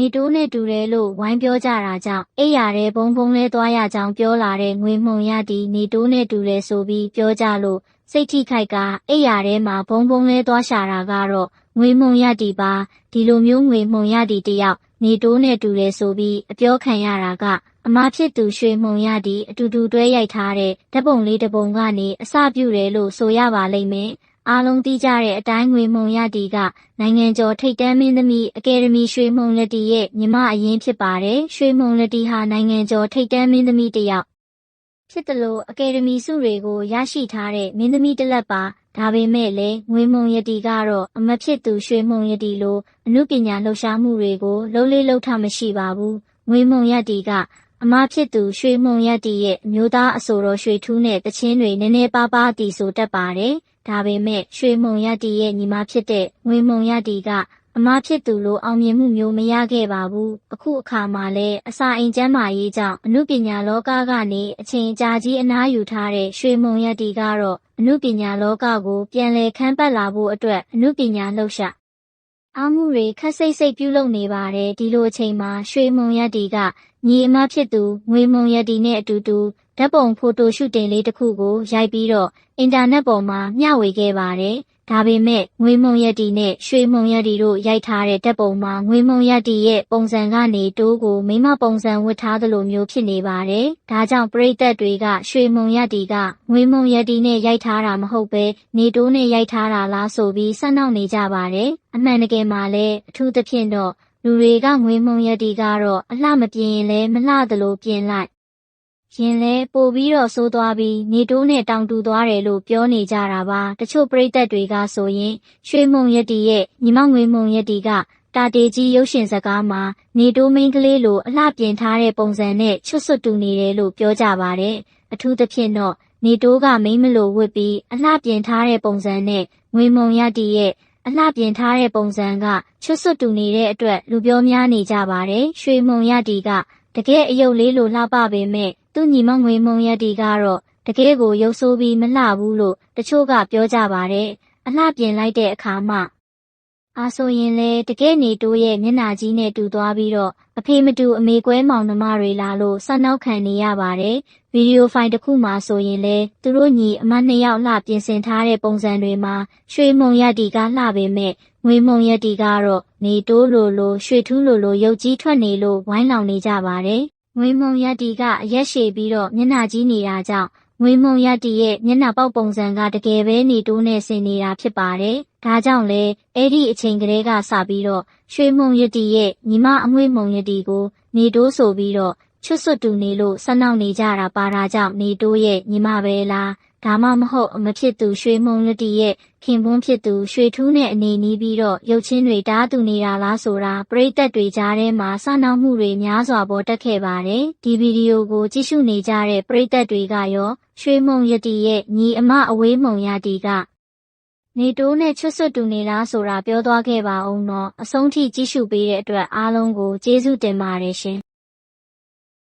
နေတိုးနဲ့တူတယ်လို့ဝိုင်းပြောကြတာကြောင့်အိယာရဲဘုံဘုံလဲသွားရကြောင်းပြောလာတဲ့ငွေမှုန်ရသည်နေတိုးနဲ့တူတယ်ဆိုပြီးပြောကြလို့စိတ်ထိခိုက်ကအိယာထဲမှာဘုံဘုံလဲသွားရှာတာကတော့ငွေမှုန်ရသည်ပါဒီလိုမျိုးငွေမှုန်ရသည်တယောက်နေတိုးနဲ့တူတယ်ဆိုပြီးအပြောခံရတာကအမဖြစ်သူရွှေမှုန်ရသည်အတူတူတွဲရိုက်ထားတဲ့ဓာတ်ပုံလေးတစ်ပုံကနေအစပြုတယ်လို့ဆိုရပါလိမ့်မယ် အားလုံးသိကြတဲ့အတိုင်းငွေမှုန်ရတီကနိုင်ငံကျော်ထိပ်တန်းမင်းသမီးအကယ်ဒမီရွှေမှုန်လက်တီရဲ့ညီမအရင်ဖြစ်ပါတယ်ရွှေမှုန်လက်တီဟာနိုင်ငံကျော်ထိပ်တန်းမင်းသမီးတစ်ယောက်ဖြစ်တယ်လို့အကယ်ဒမီဆုတွေကိုရရှိထားတဲ့မင်းသမီးတစ်လက်ပါဒါပေမဲ့လည်းငွေမှုန်ရတီကတော့အမဖြစ်သူရွှေမှုန်ရတီလိုအမှုပညာလှူရှားမှုတွေကိုလုံးလေးလှုပ်ထမရှိပါဘူးငွေမှုန်ရတီက အမဖြစ်သူရွှေမှုန်ရတီရဲ့အမျိုးသားအဆိုတော်ရွှေထူးနဲ့တချင်းတွေနည်းနည်းပါးပါးတီဆိုတတ်ပါတယ်ဒါပေမဲ့ရွှေမုံရတီရဲ့ညီမဖြစ်တဲ့ငွေမုံရတီကအမဖြစ်သူလိုအောင်မြင်မှုမျိုးမရခဲ့ပါဘူးအခုအခါမှာလဲအစာအိမ်ကျမ်းမာရေးကြောင့်အမှုပညာလောကကနေအချိန်ကြာကြီးအနားယူထားတဲ့ရွှေမုံရတီကတော့အမှုပညာလောကကိုပြန်လည်ခန်းပတ်လာဖို့အတွက်အမှုပညာလှုပ်ရှားအားမှုတွေခက်စိတ်စိတ်ပြုလုပ်နေပါတယ်ဒီလိုအချိန်မှာရွှေမုံရတီက ညီအမဖြစ်သူငွေမုံရတီနဲ့အတူတူဓာတ်ပုံဖိုတိုရှုတင်လေးတစ်ခုကိုရိုက်ပြီးတော့အင်တာနက်ပေါ်မှာမျှဝေခဲ့ပါတယ်။ဒါပေမဲ့ငွေမုံရက်တီနဲ့ရွှေမုံရက်တီတို့ရိုက်ထားတဲ့ဓာတ်ပုံမှာငွေမုံရက်တီရဲ့ပုံစံကနေတိုးကိုမိမပုံစံဝတ်ထားသလိုမျိုးဖြစ်နေပါတယ်။ဒါကြောင့်ပရိသတ်တွေကရွှေမုံရက်တီကငွေမုံရက်တီနဲ့ရိုက်ထားတာမဟုတ်ပဲနေတိုးနဲ့ရိုက်ထားတာလားဆိုပြီးဆက်နှောက်နေကြပါတယ်။အမှန်တကယ်မှာလည်းအထူးသဖြင့်တော့ လူတွေကငွေမုံရက်တီကတော့အလှမပြင်းရင်လည်းမလှသလိုပြင်လိုက်ရင်လဲပို့ပြီးတော့ဆိုးသွားပြီးနေတိုးနဲ့တောင်တူသွားတယ်လို့ပြောနေကြတာပါတချို့ပရိသတ်တွေကဆိုရင်ရွှေမုံရတီရဲ့ညီမငွေမုံရတီကတာတေကြီးရုပ်ရှင်စကားမှာနေတိုးမင်းကလေးလိုအလှပြင်ထားတဲ့ပုံစံနဲ့ချွတ်ဆွတ်တူနေတယ်လို့ပြောကြပါတယ်အထူးသဖြင့်တော့နေတိုးကမိန်းမလိုဝတ်ပြီးအလှပြင်ထားတဲ့ပုံစံနဲ့ငွေမုံရတီရဲ့ အလှပြင်ထားတဲ့ပုံစံကချွတ်ဆွတ်တူနေတဲ့အတွက်လူပြောများနေကြပါတယ်ရွှေမုံရတီကတကယ်အယုတ်လေးလိုလှပပေမဲ့သူ့ညီမငွေမုံရတီကတော့တကယ်ကိုရုပ်ဆိုးပြီးမလှဘူးလို့တချို့ကပြောကြပါတယ်အလှပြင်လိုက်တဲ့အခါမှ အားဆိုရင်လေတကယ်နေတိုးရဲ့မျက်နာကြီးနဲ့တူသွားပြီးတော့အဖေမတူအမေကွဲမောင်နှမတွေလာလို့ဆက်နှောက်ခံနေရပါတယ်ဗီဒီယိုဖိုင်တစ်ခုမှာဆိုရင်လေသူတို့ညီအမနှစ်ယောက်လှပြင်ဆင်ထားတဲ့ပုံစံတွေမှာရွှေမုံရတီကလှပေမဲ့ငွေမုံရတီကတော့နေတိုးလိုလိုရွှေထူးလိုလိုရုပ်ကြီးထွက်နေလို့ဝိုင်းလောင်နေကြပါတယ်ငွေမုံရတီကအရက်ရှည်ပြီးတော့မျက်နှာကြီးနေတာကြောင့် ငွေမုံရတီရဲ့မျက်နှာပေါက်ပုံစံကတကယ်ပဲနေတိုးနဲ့ဆင်နေတာဖြစ်ပါတယ်။ဒါကြောင့်လေအဲ့ဒီအချိန်ကလေးကစပြီးတော့ရွှေမုံရတီရဲ့ညီမအမွေမုံရတီကို နေတိုးဆိုပြီးတော့ချွတ်ဆွတ်တူနေလို့ဆက်နှောက်နေကြတာပါတာကြောင့်နေတိုးရဲ့ညီမပဲလား ဒါမှမဟုတ်အမဖြစ်သူရွှေမုံလတီရဲ့ခင်ပွန်းဖြစ်သူရွှေထူးနဲ့အနေနီးပြီးတော့ရုပ်ချင်းတွေတားတူနေတာလားဆိုတာပရိသတ်တွေကြားထဲမှာစနှောက်မှုတွေများစွာပေါ်တက်ခဲ့ပါတယ်ဒီဗီဒီယိုကိုကြည့်ရှုနေကြတဲ့ပရိသတ်တွေကရောရွှေမုံရတီရဲ့ညီအမအဝေးမုံရတီကနေတိုးနဲ့ချွတ်ဆွတ်တူနေလားဆိုတာပြောသွားခဲ့ပါအောင်တော့အဆုံးထိကြည့်ရှုပေးတဲ့အတွက်အားလုံးကိုကျေးဇူးတင်ပါတယ်ရှင်